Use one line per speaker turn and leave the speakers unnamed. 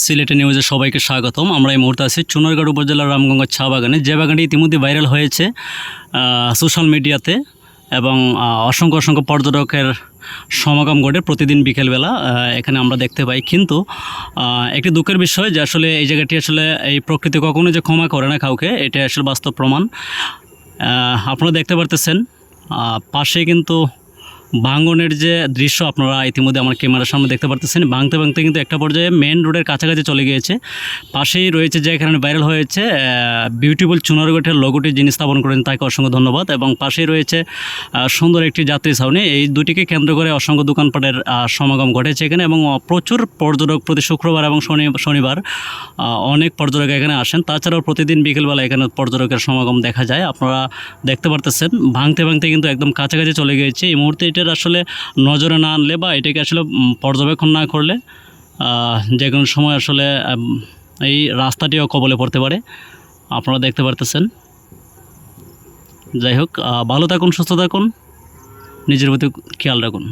সিলেটে নিউজে সবাইকে স্বাগতম। আমরা এই মুহূর্তে আছি চুনারগড় উপজেলার রামগঙ্গা চা বাগানে। যে বাগানটি ইতিমধ্যে ভাইরাল হয়েছে সোশ্যাল মিডিয়াতে এবং অসংখ্য অসংখ্য পর্যটকের সমাগম ঘটে প্রতিদিন বিকেলবেলা এখানে আমরা দেখতে পাই। কিন্তু একটি দুঃখের বিষয় যে আসলে এই জায়গাটি আসলে এই প্রকৃতি কখনো যে ক্ষমা করে না কাউকে এটা আসলে বাস্তব প্রমাণ। আপনারা দেখতে পারতেছেন পাশে কিন্তু ভাঙ্গনের যে দৃশ্য আপনারা ইতিমধ্যে আমার ক্যামেরার সামনে দেখতে পারতেছেন, ভাঙতে ভাঙতে কিন্তু একটা পর্যায়ে মেন রোডের কাছাকাছি চলে গিয়েছে। পাশেই রয়েছে যে এখানে ভাইরাল হয়েছে বিউটিফুল চুনারগঠের লোগোটি যিনি স্থাপন করেন তাকে অসংখ্য ধন্যবাদ এবং পাশেই রয়েছে সুন্দর একটি যাত্রী ছাউনি। এই দুটিকে কেন্দ্র করে অসংখ্য দোকানপাটের সমাগম ঘটেছে এখানে এবং প্রচুর পর্যটক প্রতি শুক্রবার এবং শনি, শনিবার অনেক পর্যটক এখানে আসেন। তাছাড়াও প্রতিদিন বিকেলবেলা এখানে পর্যটকের সমাগম দেখা যায়। আপনারা দেখতে পারতেছেন, ভাঙতে ভাঙতে কিন্তু একদম কাছাকাছি চলে গিয়েছে। এই মুহূর্তে এটার আসলে নজরে না আনলে বা এটাকে আসলে পর্যবেক্ষণ না করলে যে কোনো সময় আসলে এই রাস্তাটিও কবলে পড়তে পারে। আপনারা দেখতে পারতেছেন। যাই হোক ভালো থাকুন, সুস্থ থাকুন। নিজের প্রতি খেয়াল রাখুন।